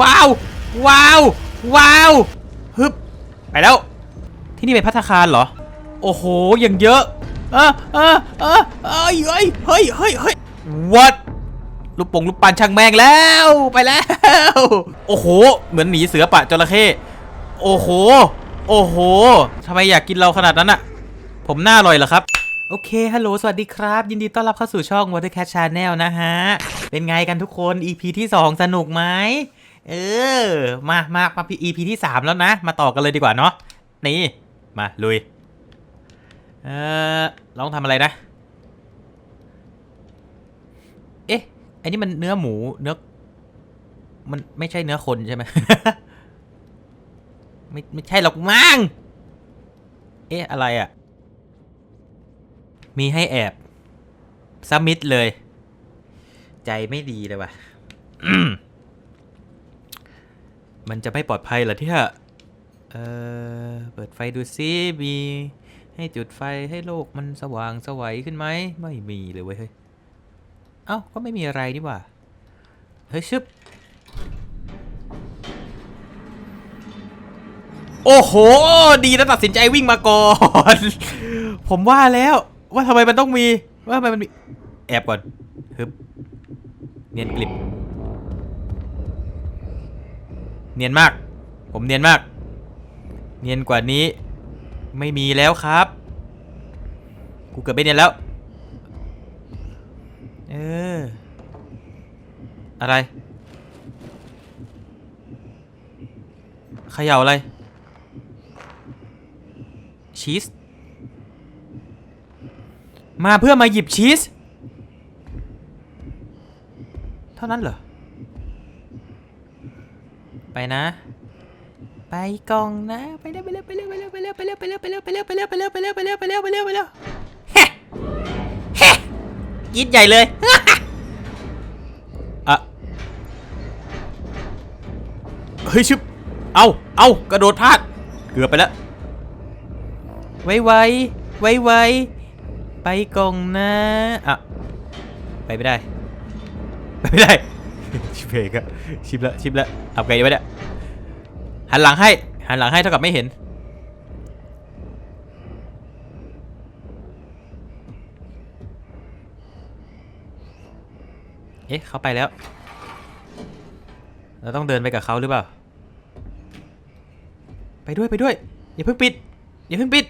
ว้าว ว้าว ว้าวฮึบไปแล้ว ที่นี่เป็นพัตตาคารเหรอ โอ้โหอย่างเยอะเออเออเออเอ้ยเฮ้ยเฮ้ยเฮ้ยเฮ้ย what ลูกปงลูกปันช่างแมงแล้วไปแล้ว โอ้โห เหมือนหนีเสือปะจระเข้โอ้โห โอ้โหทำไมอยากกินเราขนาดนั้นอะผมหน้าอร่อยเหรอครับโอเค ฮัลโหล สวัสดีครับ ยินดีต้อนรับเข้าสู่ช่อง Watercat Channel นะฮะ เป็นไงกันทุกคน EP ที่ 2 สนุกไหม เออ มามามา EP ที่ 3 แล้วนะ มาต่อกันเลยดีกว่าเนาะ นี่ มา ลุย เออลองทำอะไรนะ เอ๊ะ อันนี้มันเนื้อหมู เนื้อ มันไม่ใช่เนื้อคนใช่ไหม ไม่ไม่ใช่หรอกมั้ง เอ๊ะ อะไรอะ่ะ มีให้แอบซัมมิดเลย ใจไม่ดีเลยว่ะ มันจะไม่ปลอดภัยเหรอที่ฮะเออเปิดไฟดูซิมีให้จุดไฟให้โลกมันสว่างสวัยขึ้นไหมไม่มีเลยเว้ยเฮ้ยเอ้าก็ไม่มีอะไรนี่หว่าเฮ้ยชึบโอ้โห ดีนะตัดสินใจวิ่งมาก่อน ผมว่าแล้วว่าทำไมมันต้องมีว่าทำไมมันมีแอบก่อนฮึบเนียนกลิบ เนียนมาก ผมเนียนมาก เนียนกว่านี้ ไม่มีแล้วครับ กูเกิดไม่เนียนแล้ว เออ อะไรเขย่าอะไร ชีส มาเพื่อมาหยิบชีส เท่านั้นเหรอ ไปนะ ไปกองนะ ไปเร็วไปเร็วไปเร็วไปเร็วไปเร็วไปเร็วไปเร็วไปเร็วไปเร็วไปเร็วไปเร็วไปเร็วไปเร็วไปเร็วไปเร็วไปเร็วเฮ้เฮ้ยิดใหญ่เลยอะเฮ้ยชึบเอาเอากระโดดพลาดเกือบไปแล้วไวไวไวไวไปกองนะอะไปไม่ได้ ไปไม่ได้ เพกอะชิบละชิบละทำไงดีวะเนี่ยหันหลังให้หันหลังให้เท่ากับไม่เห็น เอ๊ะเขาไปแล้ว เราต้องเดินไปกับเขาหรือเปล่า ไปด้วยไปด้วย อย่าเพิ่งปิด อย่าเพิ่งปิด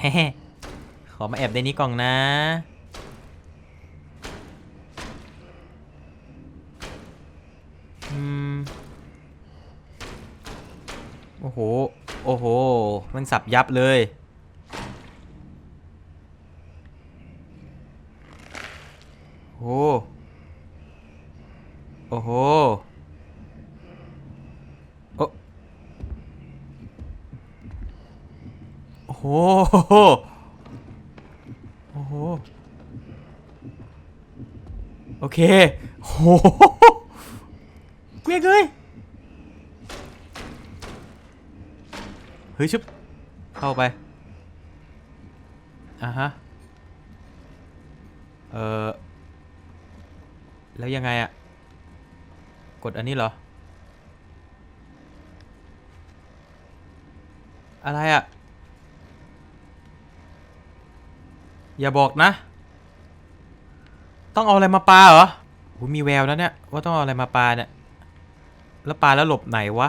เฮ้ ขอมาแอบในนี้ก่อนนะ อืม โอ้โห โอ้โห มันสับยับเลย โอ้โห โอ้โห โอ้โอ้โห โอ้โห โอ เคโอ้โหเกลียดเลยเฮ้ยชุบเข้าไปอะฮะเออแล้วยังไงอะกดอันนี้เหรอ อะไรอะอย่าบอกนะ ต้องเอาอะไรมาปลาเหรอโหมีแววแล้วเนี่ยว่าต้องเอาอะไรมาปลาเนี่ย แล้วปลาแล้วหลบไหนวะ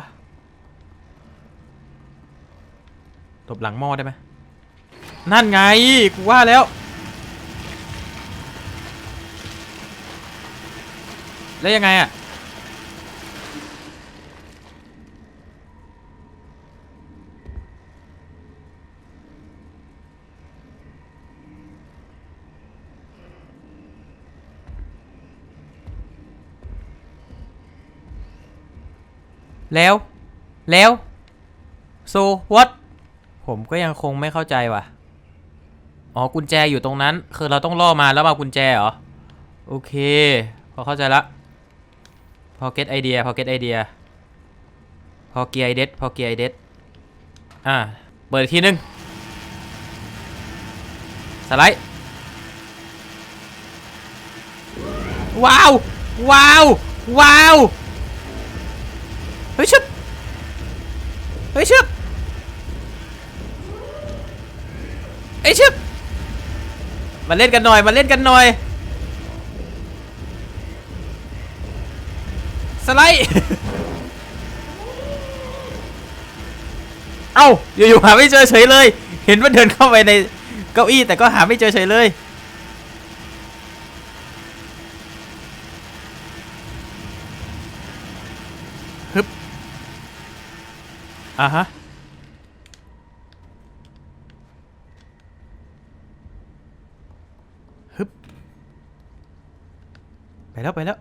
หลบหลังหม้อได้ไหมนั่นไง กูว่าแล้ว แล้วยังไงอะ แล้ว แล้ว so what ผมก็ยังคงไม่เข้าใจว่ะ อ๋อ กุญแจอยู่ตรงนั้น คือเราต้องล่อมาแล้วมากุญแจเหรอ โอเค พอเข้าใจละ พอเก็ตไอเดีย พอเก็ตไอเดีย พอเกียร์ไอเดพอเกียร์ไอเดอ่า เปิดทีนึง สไลด์ ว้าว ว้าว ว้าว เฮ้ยชึบเฮ้ยชึบเฮ้ชึบมาเล่นกันหน่อยมาเล่นกันหน่อยสไลด์เอ้าอยู่ๆหาไม่เจอเฉยเลย เห็นว่าเดินเข้าไปในเก้าอี้แต่ก็หาไม่เจอเฉยเลยฮึบ อะฮะ ฮึบ ไปแล้วไปแล้ว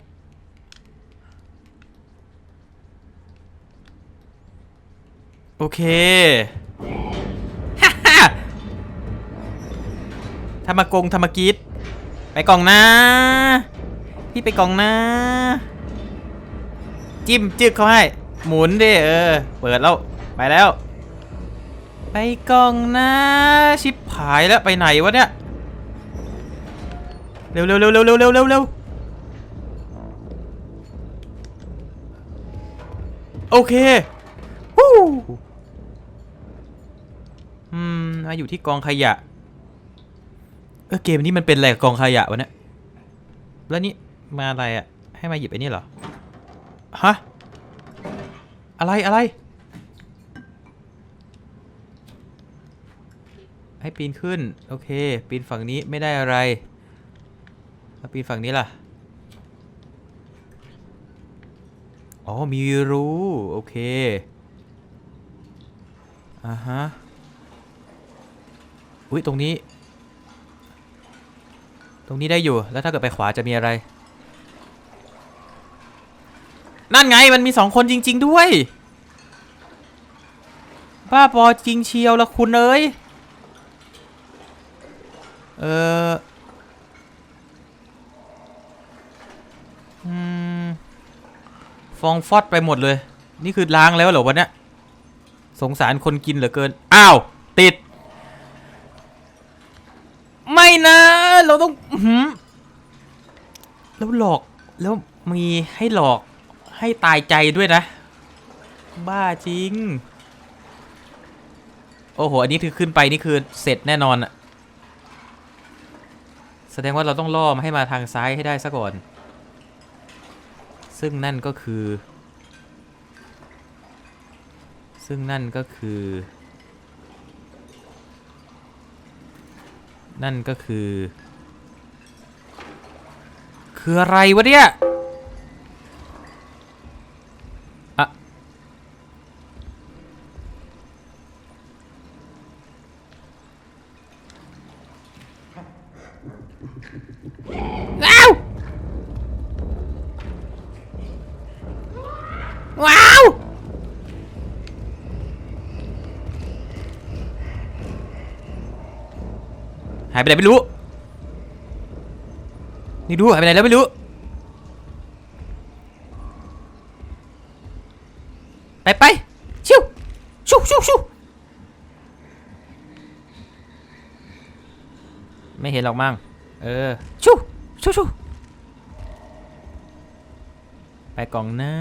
โอเคฮ่าฮ่าธรรมกงธรรมกีดไปกล่องนะ พี่ไปกล่องนะ จิ้มจึกเขาให้ หมุนดิเออ เปิดแล้ว ไปแล้ว ไปกล่องนะชิบหายแล้วไปไหนวะเนี่ย เร็วเร็วเร็วเร็วเร็วเร็วเร็วโอเคฮู้อืมมาอยู่ที่กองขยะ เออเกมนี้มันเป็นอะไรกับกองขยะวะเนี่ย แล้วนี่มาอะไรอะให้มาหยิบไอ้นี่เหรอ ฮะ อะไรอะไร ให้ปีนขึ้น โอเค ปีนฝั่งนี้ไม่ได้อะไรมาปีนฝั่งนี้ล่ะ อ๋อ มีรูโอเค อ่าฮะ อุ้ยตรงนี้ ตรงนี้ได้อยู่ แล้วถ้าเกิดไปขวาจะมีอะไร นั่นไง มันมีสองคนจริง ๆ ด้วย บ้าบอจริงเชียวละคุณเอ้ย เออฟองฟอดไปหมดเลย นี่คือล้างแล้วเหรอวะเนี่ยสงสารคนกินเหลือเกิน อ้าว ติด ไม่นะ เราต้องหือแล้วหลอกแล้วมีให้หลอกให้ตายใจด้วยนะ บ้าจริง โอ้โห อันนี้คือขึ้นไปนี่คือเสร็จแน่นอนอะ แสดงว่าเราต้องล่อมาให้มาทางซ้ายให้ได้ซะก่อน ซึ่งนั่นก็คือ ซึ่งนั่นก็คือ นั่นก็คือ คืออะไรวะเนี่ย ว้าวหายไปไหนไม่รู้ นี่ดูหายไปไหนแล้วไม่รู้ ไปไปชิวชิวชิวชิวไม่เห็นหรอกมั้ง เออ ชิวชิวชิวไปกล่องหน้า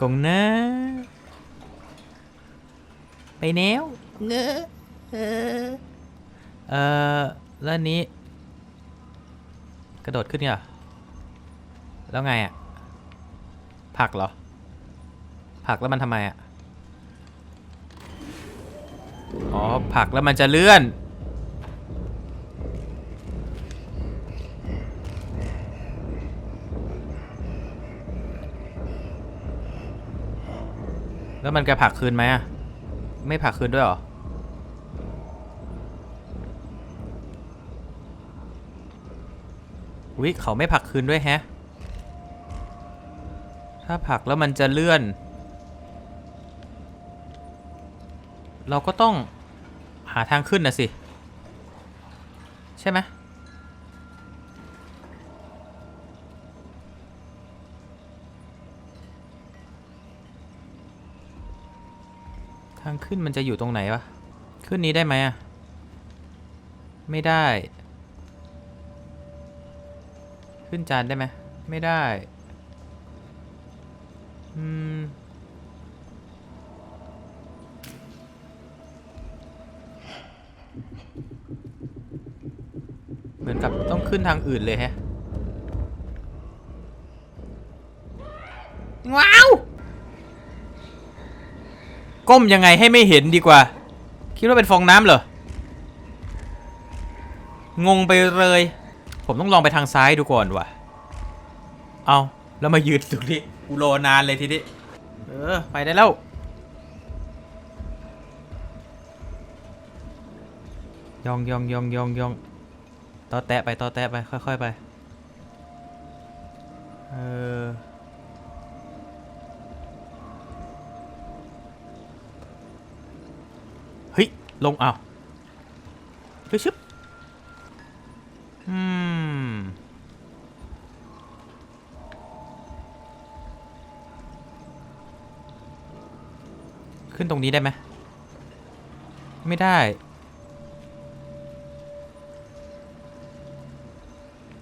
กล่องหน้าไปแนวเงอะเออเออแล้วอันนี้ กระโดดขึ้นเนี่ยเหรอแล้วไงอะผลักเหรอผลักแล้วมันทำไมอะ อ๋อผลักแล้วมันจะเลื่อน แล้วมันจะผักคืนไหมอะไม่ผักคืนด้วยหรอวิเขาไม่ผักคืนด้วยแฮะ ถ้าผักแล้วมันจะเลื่อน เราก็ต้องหาทางขึ้นนะสิ ใช่ไหม ขึ้นมันจะอยู่ตรงไหนวะ ขึ้นนี้ได้ไหมอะไม่ได้ ขึ้นจานได้ไหม ไม่ได้ อืม เหมือนกับต้องขึ้นทางอื่นเลยแฮะ ว้าว ก้มยังไงให้ไม่เห็นดีกว่า คิดว่าเป็นฟองน้ำเหรอ งงไปเลย ผมต้องลองไปทางซ้ายดูก่อนว่ะ เอาแล้วมายืนตรงนี้กูรอนานเลยทีนี้ เออ ไปได้แล้ว ยองยองยองยองยองต่อแตะไปต่อแตะไป ค่อย ๆ ไป เออ ลงเอาเฮ้ยชึบอืมขึ้นตรงนี้ได้ไหมไม่ได้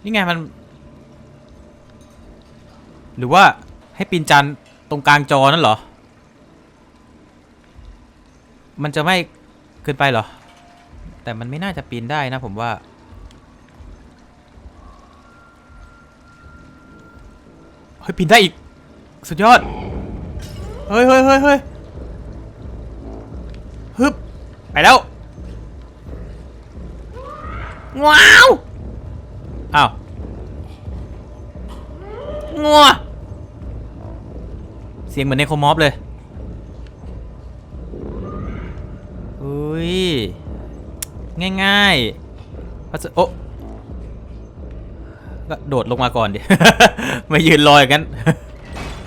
นี่ไงมัน หรือว่าให้ปีนจันตรงกลางจอนั่นเหรอ มันจะไม่ เกินไปเหรอ แต่มันไม่น่าจะปีนได้นะผมว่า เฮ้ยปีนได้อีก สุดยอด เฮ้ยเฮ้ยเฮ้ยเฮ้ยฮึบไปแล้ว ว้าว อ้าวงัว เสียงเหมือนในโคมอฟเลย อุ้ย ง่ายๆพัสโอะก็โดดลงมาก่อนดิไม่ยืนรออย่างนั้น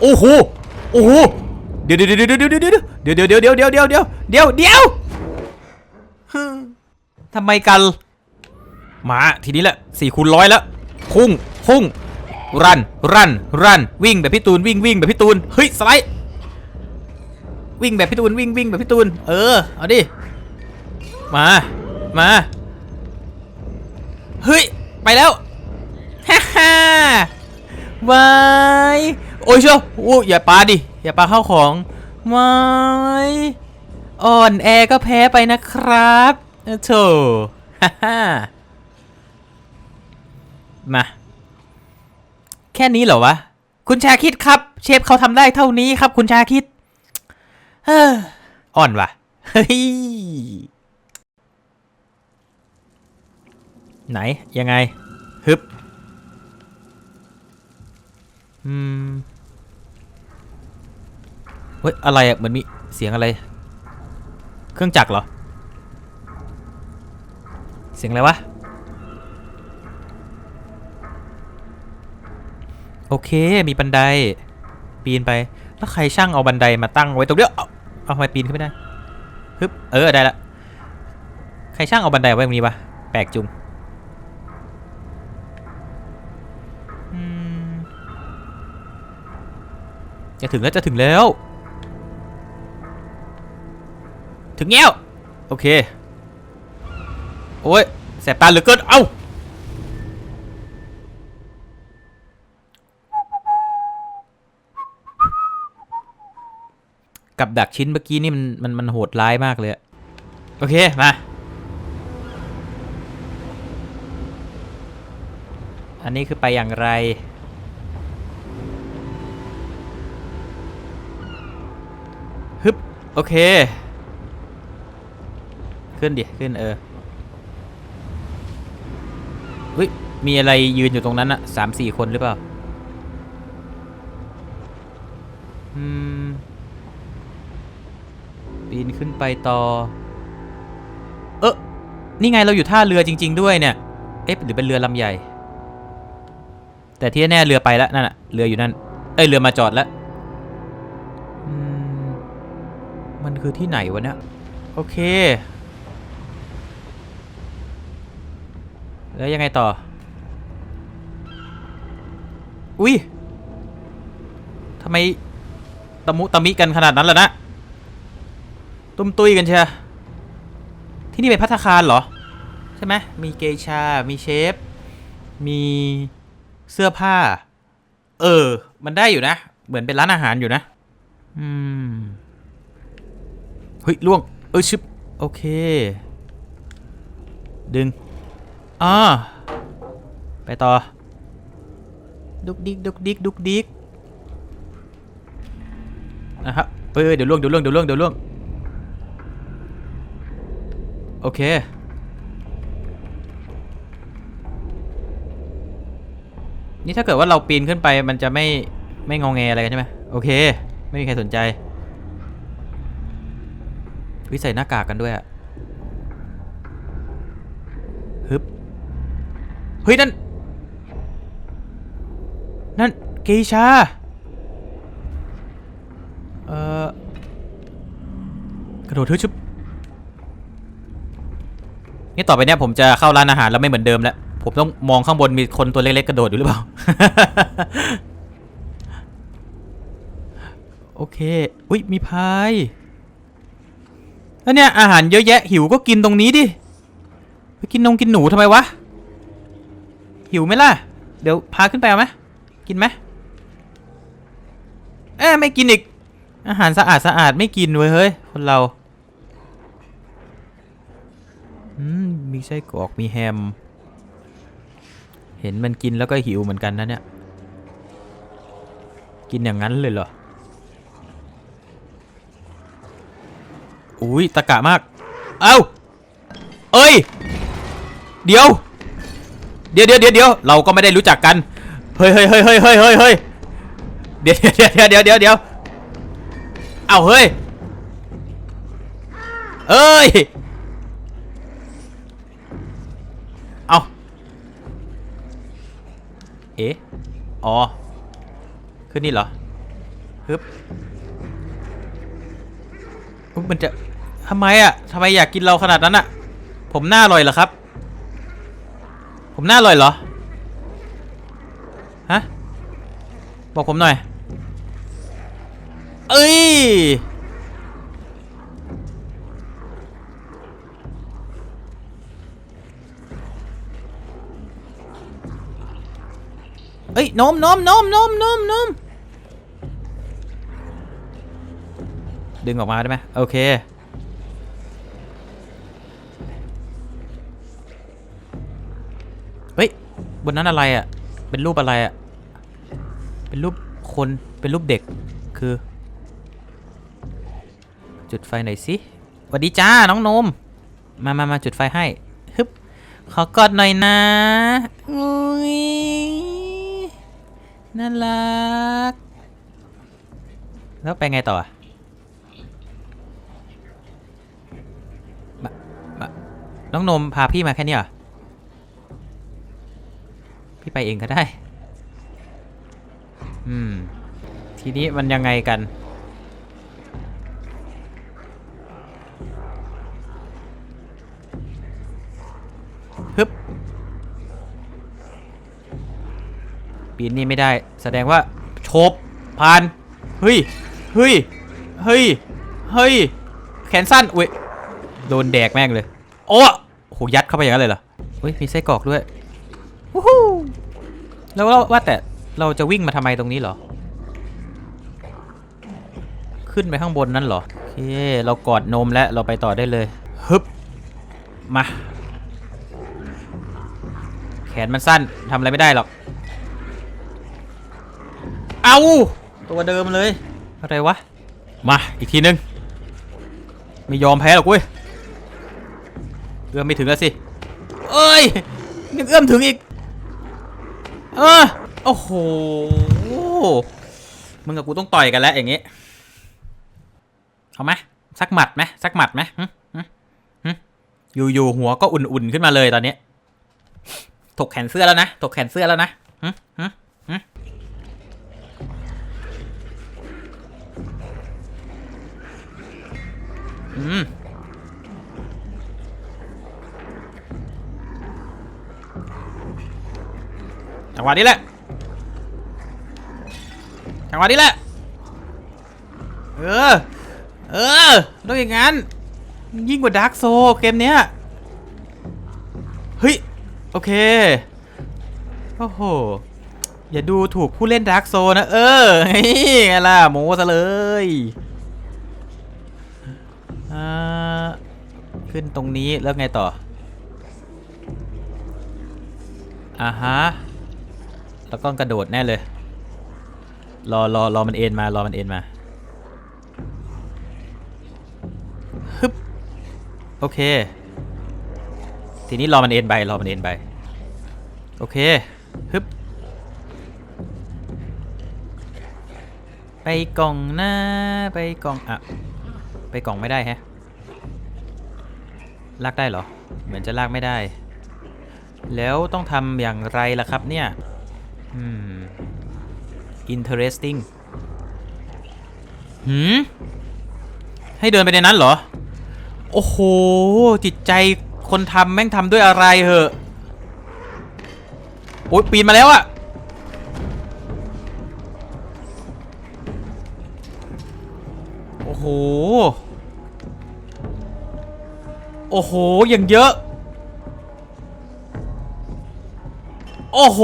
โอ้โห โอ้โห เดี๋ยวเดี๋ยวเดี๋ยวเดี๋ยวเดี๋ยวเดี๋ยวเดี๋ยวเดี๋ยวเดี๋ยวเดี๋ยวเดี๋ยวเดี๋ยวเดี๋ยวทำไมกัน มาทีนี้แหละสี่คูณร้อยแล้ว พุ่ง พุ่ง รัน รัน รัน วิ่งแบบพี่ตูน วิ่งวิ่งแบบพี่ตูน เฮ้ยสไลด์ วิ่งแบบพี่ตูน วิ่งวิ่งแบบพี่ตูน เออ เอาดิ มา มา เฮ้ย ไปแล้วฮ่าฮ่าวายโอ้ยเชียวโอ้อย่าปาดิ อย่าปาเข้าของวายอ่อนแอก็แพ้ไปนะครับเออโถฮ่าฮ่ามา แค่นี้เหรอวะ คุณชาคิดครับ เชฟเขาทำได้เท่านี้ครับ คุณชาคิดเฮ้ออ่อนว่ะ เฮ้ย ไหนยังไงฮึบอืมเฮ้ยอะไรอะเหมือนมีเสียงอะไร เครื่องจักรเหรอ เสียงอะไรวะ โอเคมีบันได ปีนไป แล้วใครช่างเอาบันไดมาตั้งไว้ตรงเนี้ยเอาเอาทำไมปีนขึ้นไม่ได้ฮึบเออได้ละใครช่างเอาบันไดไว้ตรงนี้ปะแปลกจุง จะถึงแล้วจะถึงแล้ว ถึงแล้วโอเค โอ้ยแสบตาเหลือเกิน เอ้ากับดักชิ้นเมื่อกี้นี่มันมันมันโหดร้ายมากเลย โอเค มา อันนี้คือไปอย่างไร โอเค ขึ้นดิ ขึ้นเออเฮ้ย มีอะไรยืนอยู่ตรงนั้นอะสามสี่คนหรือเปล่า อืม ปีนขึ้นไปต่อ เออนี่ไงเราอยู่ท่าเรือจริง ๆ ด้วยเนี่ย เอ๊ะหรือเป็นเรือลำใหญ่ แต่ที่แน่เรือไปแล้วนั่นอะเรืออยู่นั่น เอ้ย เรือมาจอดแล้ว มันคือที่ไหนวะเนี่ย โอเค แล้วยังไงต่อ อุ้ยทำไมตะมุตะมิกันขนาดนั้นล่ะนะ ตุ้มตุ้ยกันเชียที่นี่เป็นพัตตาคารเหรอ ใช่ไหมมีเกชา มีเชฟ มีเสื้อผ้า เออ มันได้อยู่นะ เหมือนเป็นร้านอาหารอยู่นะ อืม ฮ้ยล่วง เออชึบโอเค ดึง อ่า ไปต่อ ดุกดิกดุกดิกดุกดิกนะครับเอ้ยเดี๋ยวล่วงเดี๋ยวล่วงเดี๋ยวล่วงเดี๋ยวล่วง โอเค นี่ถ้าเกิดว่าเราปีนขึ้นไปมันจะไม่ไม่งองแงอะไรกันใช่ไหมโอเค ไม่มีใครสนใจ วิใส่หน้ากากกันด้วยอะฮึบเฮ้ย นั่น นั่นเกชา เอ่อ กระโดดเฮ้ยชุบนี่ต่อไปเนี่ยผมจะเข้าร้านอาหารแล้วไม่เหมือนเดิมแล้ว ผมต้องมองข้างบนมีคนตัวเล็กๆกระโดดอยู่หรือเปล่า โอเค อุ้ยมีพาย แล้วเนี่ยอาหารเยอะแยะหิวก็กินตรงนี้ดิ ไปกินนงกินหนูทำไมวะ หิวไหมล่ะ เดี๋ยวพาขึ้นไปเอาไหมกินไหมเอ้ไม่กินอีก อาหารสะอาดสะอาดไม่กินเว้ยเฮ้ยคนเราอืมมีไส้กรอกมีแฮม เห็นมันกินแล้วก็หิวเหมือนกันนะเนี่ย กินอย่างนั้นเลยเหรอ อุ้ยตะกะมาก เอ้า เอ้ย เดี๋ยว เดี๋ยวเดี๋ยวเดี๋ยวเราก็ไม่ได้รู้จักกัน เฮ้ยเฮ้ยเฮ้ยเฮ้ยเฮ้ยเฮ้ยเฮ้ยเดี๋ยวเดี๋ยวเดี๋ยวเดี๋ยวเดี๋ยวเอาเฮ้ยเอ้ย เอาเอ๊ะ อ๋อ ขึ้นนี่เหรอ ฮึบอุ๊ยมันจะ ทำไมอะทำไมอยากกินเราขนาดนั้นอะ ผมหน้าอร่อยเหรอครับ ผมหน้าอร่อยเหรอ ฮะ บอกผมหน่อย เอ้ย เอ้ยนมนมนมนมนมนมดึงออกมาได้ไหมโอเค บนนั้นอะไรอะ่ะ เป็นรูปอะไรอะ่ะ เป็นรูปคน เป็นรูปเด็ก คือ จุดไฟหน่อยสิสวัสดีจ้า น้องนม มามามาจุดไฟให้ ฮึบ ขอกอดหน่อยนะ อุ้ย น่ารัก แล้วไปไงต่ออะน้องนมพาพี่มาแค่นี้เหรอ พี่ไปเองก็ได้ อืม ทีนี้มันยังไงกัน ฮึบ ปีนนี่ไม่ได้ แสดงว่าโฉบผ่าน เฮ้ย เฮ้ย เฮ้ย เฮ้ย แขนสั้นอุ้ย โดนแดกแม่งเลย โอ้โหยัดเข้าไปอย่างนั้นเลยเหรอเฮ้ย มีไส้กรอกด้วย วู้ฮู้ แล้วเราว่าแต่เราจะวิ่งมาทำไมตรงนี้เหรอ ขึ้นไปข้างบนนั่นเหรอ โอเค เรากอดนมแล้วเราไปต่อได้เลยฮึบมา แขนมันสั้นทำอะไรไม่ได้หรอก เอาตัวเดิมเลย อะไรวะ มา อีกทีนึง ไม่ยอมแพ้หรอกเว้ย เอื้อมไม่ถึงแล้วสิ เอ้ยยังเอื้อมถึงอีก เออโอ้โหมึงกับกูต้องต่อยกันแล้วอย่างงี้เอาไหมสักหมัดไหมสักหมัดไหมหึหึหึอยู่ๆหัวก็อุ่นๆขึ้นมาเลยตอนนี้ถกแขนเสื้อแล้วนะถกแขนเสื้อแล้วนะหึหึหึอืม จังหวะนี้แหละ จังหวะนี้แหละ เออ เออต้องอย่างงั้น ยิ่งกว่าดาร์กโซเกมเนี้ย เฮ้ย โอเค โอ้โห อย่าดูถูกผู้เล่นดาร์กโซนะ เออนี่ไงล่ะโมซะเลยอ่าขึ้นตรงนี้แล้วไงต่ออ่าฮะ แล้วก็กระโดดแน่เลย รอรอรอมันเอ็นมารอมันเอ็นมาฮึบโอเค ทีนี้รอมันเอ็นไปรอมันเอ็นไปโอเคฮึบไปกล่องหน้าไปกล่องอะไปกล่องไม่ได้แฮะลากได้เหรอ เหมือนจะลากไม่ได้ แล้วต้องทำอย่างไรล่ะครับเนี่ย อืม interesting หืม ให้เดินไปในนั้นเหรอ โอ้โห จิตใจคนทำแม่งทำด้วยอะไรเหอะ โอ้ยปีนมาแล้วอะโอ้โห โอ้โห อย่างเยอะ โอ้โห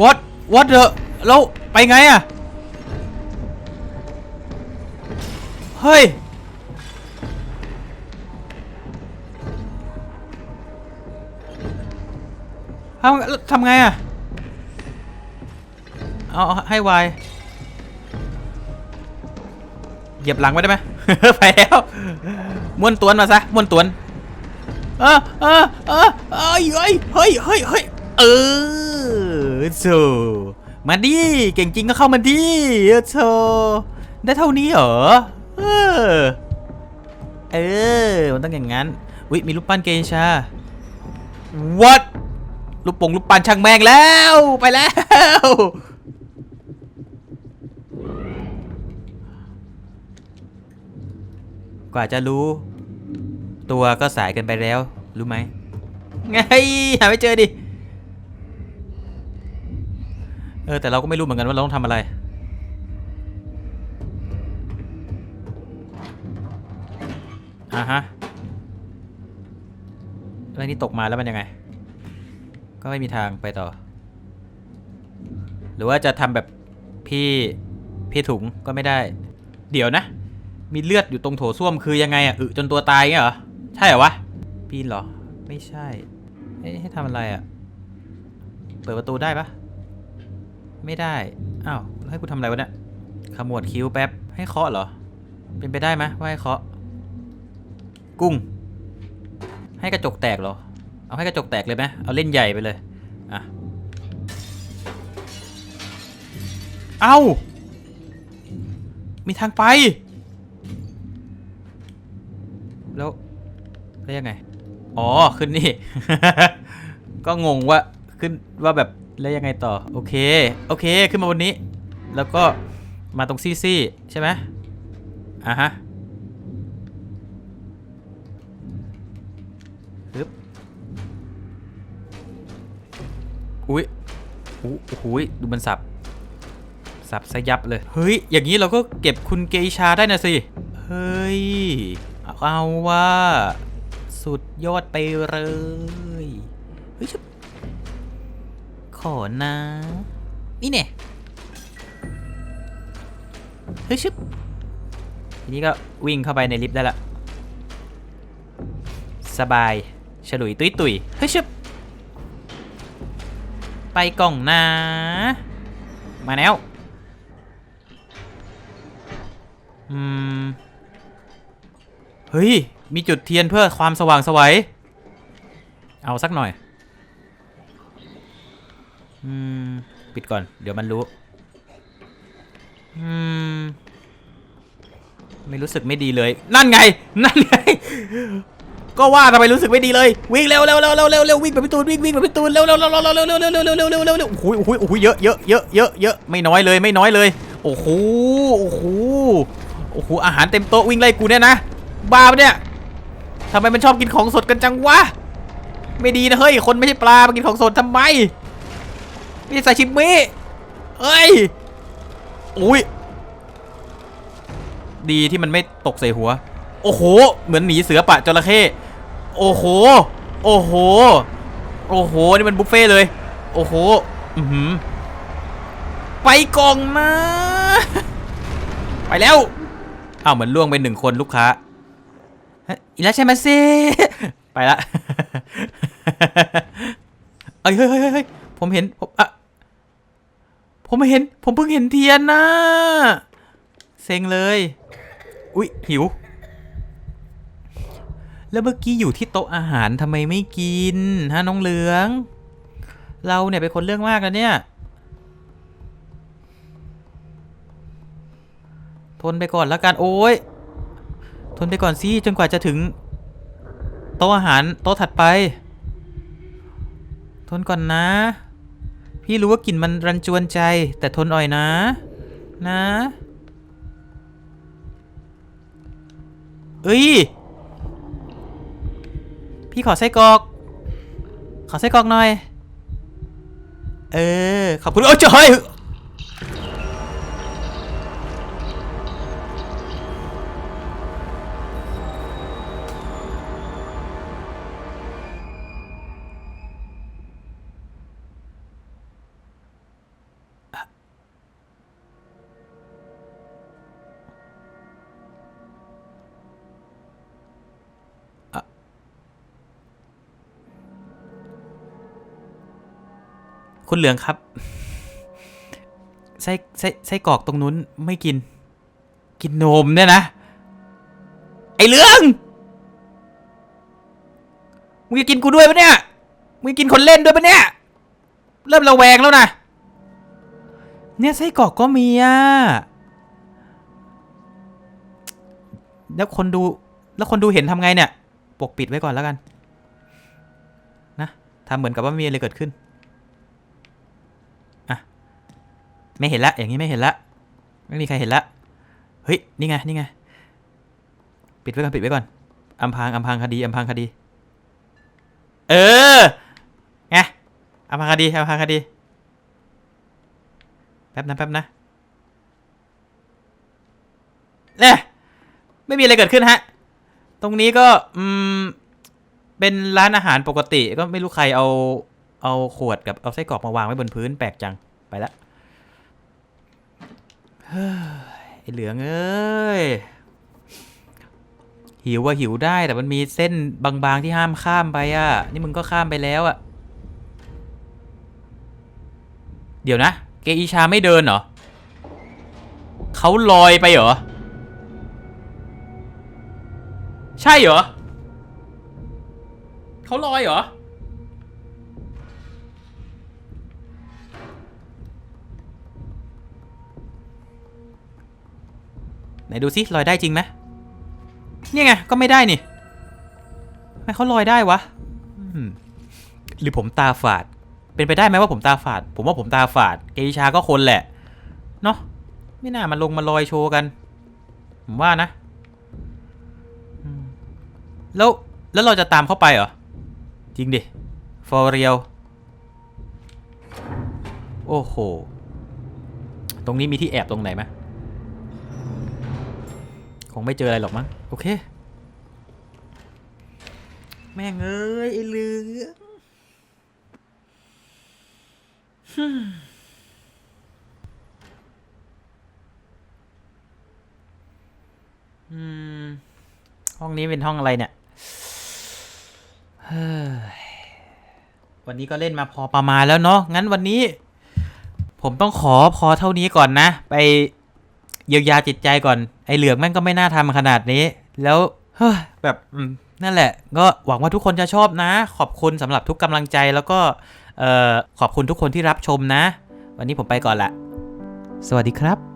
what what the แล้วไปไงอะเฮ้ย ทำทำไงอะเอาเอาให้วายเหยียบหลังไว้ได้ไหมไปแล้วม้วนตวนมาซะม้วนตวนเออเออเออเอ้ยเฮ้ยเฮ้ยเฮ้ยเฮ้ยเออ โซมาดิเก่งจริงก็เข้ามาดิเออโซได้เท่านี้เหรอ เออ เออ มันต้องอย่างนั้นวิมีรูปปั้นเกชา what ลูกปงลูกปันช่างแมงแล้ว ไปแล้ว กว่าจะรู้ ตัวก็สายกันไปแล้ว รู้ไหม ไง หาไม่เจอดิ เออแต่เราก็ไม่รู้เหมือนกันว่าเราต้องทำอะไร อ่าฮะแล้วนี่ตกมาแล้วมันยังไง ก็ไม่มีทางไปต่อ หรือว่าจะทำแบบพี่พี่ถุงก็ไม่ได้ เดี๋ยวนะ มีเลือดอยู่ตรงโถส้วมคือยังไงอะอึจนตัวตายเงี้ยเหรอ ใช่เหรอวะ ปีนเหรอ ไม่ใช่เอ๊ะให้ทำอะไรอะ เปิดประตูได้ปะ ไม่ได้ อ้าว ให้กูทำอะไรวะเนี่ย ขมวดคิ้วแป๊บ ให้เคาะเหรอ เป็นไปได้ไหมว่าให้เคาะ กุ้ง ให้กระจกแตกเหรอ เอาให้กระจกแตกเลยไหมเอาเล่นใหญ่ไปเลย อะ เอามีทางไป แล้วแล้วยังไง อ๋อ ขึ้นนี่ ก็งงว่าขึ้นว่าแบบ แล้วยังไงต่อ โอเค โอเค ขึ้นมาบนนี้ แล้วก็มาตรงซี่ๆใช่ไหมอะฮะปึ๊บอุ้ยอู้โอ้โหยดูมันสับ สับซะยับเลย เฮ้ย อย่างนี้เราก็เก็บคุณเกอิชาได้นะสิ เฮ้ย เอาว่า สุดยอดไปเลย เฮ้ย ชุบขอนะ นี่เนี่ยเฮ้ยชุบทีนี้ก็วิ่งเข้าไปในลิฟต์ได้ละ สบาย ฉลุยตุยตุยเฮ้ยชึบไปกล่องนะ มาแล้ว อืม เฮ้ย มีจุดเทียนเพื่อความสว่างสวัย เอาสักหน่อย อืม ปิดก่อน เดี๋ยวมันรู้ อืม ไม่รู้สึกไม่ดีเลย นั่นไง นั่นไง ก็ว่าทำไมรู้สึกไม่ดีเลย วิ่งเร็วเร็วเร็วเร็วเร็วเร็ววิ่งแบบพี่ตูนวิ่งวิ่งแบบพี่ตูนเร็วเร็วเร็วเร็วเร็วเร็วเร็วเร็วเร็วเร็วเร็วเร็วเร็วโอ้โหโอ้โหโอ้โหเยอะเยอะเยอะเยอะเยอะไม่น้อยเลยไม่น้อยเลย โอ้โหโอ้โหโอ้โหอาหารเต็มโต๊ะวิ่งไล่กูเนี่ยนะบ้าปะเนี่ยทำไมมันชอบกินของสดกันจังวะไม่ดีนะเฮ้ยคนไม่ใช่ปลามากินของสดทำไม ม่ใช่ซาชิมิเอ้ย อุ้ย ดีที่มันไม่ตกใส่หัว โอ้โห เหมือนหนีเสือปะจระเข้ โอ้โห โอ้โห โอ้โห นี่มันบุฟเฟ่เลย โอ้โห อือหือ ไปกองนะไปแล้วอ้าวเหมือนล่วงไปหนึ่งคนลูกค้าอีแล้วใช่ไหมซิไปละเฮ้ยเฮ้ยเฮ้ยผมเห็นผมอะ ผมเห็น ผมเพิ่งเห็นเทียนนะเซ็งเลย อุ๊ย หิว แล้วเมื่อกี้อยู่ที่โต๊ะอาหารทำไมไม่กินฮะน้องเหลือง เราเนี่ยเป็นคนเรื่องมากนะเนี่ย ทนไปก่อนแล้วกัน โอ้ย ทนไปก่อนสิจนกว่าจะถึง โต๊ะอาหารโต๊ะถัดไป ทนก่อนนะ พี่รู้ว่ากลิ่นมันรันจวนใจ แต่ทนอ่อยนะ นะ เอ้ย พี่ขอไส้กรอก ขอไส้กรอกหน่อย เออ ขอบคุณ โอ้ย คุณเหลืองครับ ไส้ไส้ไส้กรอกตรงนู้นไม่กิน กินนมเนี่ยนะ ไอเหลือง มึงจะกินกูด้วยปะเนี่ย มึงกินคนเล่นด้วยปะเนี่ย เริ่มระแวงแล้วนะ เนี่ยไส้กรอกก็มีอะ แล้วคนดู แล้วคนดูเห็นทำไงเนี่ย ปกปิดไว้ก่อนแล้วกัน นะทำเหมือนกับว่าไม่มีอะไรเกิดขึ้น ไม่เห็นละ อย่างนี้ไม่เห็นละ ไม่มีใครเห็นละ เฮ้ย นี่ไง นี่ไง ปิดไว้ก่อน ปิดไว้ก่อนอำพางอำพางคดีอำพางคดี เออ ไงอำพางคดีอำพางคดี แป๊บนะแป๊บนะเนี่ยไม่มีอะไรเกิดขึ้นฮะ ตรงนี้ก็ อืม เป็นร้านอาหารปกติ ก็ไม่รู้ใครเอา เอาขวดกับเอาไส้กรอกมาวางไว้บนพื้นแปลกจัง ไปละ เฮ้ยไอเหลืองเอ้ย หิวว่าหิวได้แต่มันมีเส้นบางๆที่ห้ามข้ามไปอะ นี่มึงก็ข้ามไปแล้วอะ เดี๋ยวนะ เกอีชาไม่เดินเหรอเขาลอยไปเหรอ ใช่เหรอเขาลอยเหรอ ดูสิลอยได้จริงไหมเนี่ยไงก็ไม่ได้นี่ทำไมเขาลอยได้วะอืมหรือผมตาฝาด เป็นไปได้ไหมว่าผมตาฝาด ผมว่าผมตาฝาด เกอิชาก็คนแหละ เนาะไม่น่ามาลงมาลอยโชว์กัน ผมว่านะแล้วแล้วเราจะตามเข้าไปเหรอ จริงดิ for real โอ้โห ตรงนี้มีที่แอบตรงไหนไหม งไม่เจออะไรหรอกมั้งโอเค แม่งเอ้ยไอ้เหลืองฮึ่มห้องนี้เป็นห้องอะไรเนี่ยวันนี้ก็เล่นมาพอประมาณแล้วเนาะงั้นวันนี้ ผมต้องขอพอเท่านี้ก่อนนะ ไป เยียวยาจิตใจก่อน ไอเหลืองแม่งก็ไม่น่าทำขนาดนี้ แล้วเฮ้แบบอืมนั่นแหละ ก็หวังว่าทุกคนจะชอบนะ ขอบคุณสำหรับทุกกำลังใจแล้วก็เอ่อขอบคุณทุกคนที่รับชมนะ วันนี้ผมไปก่อนละ สวัสดีครับ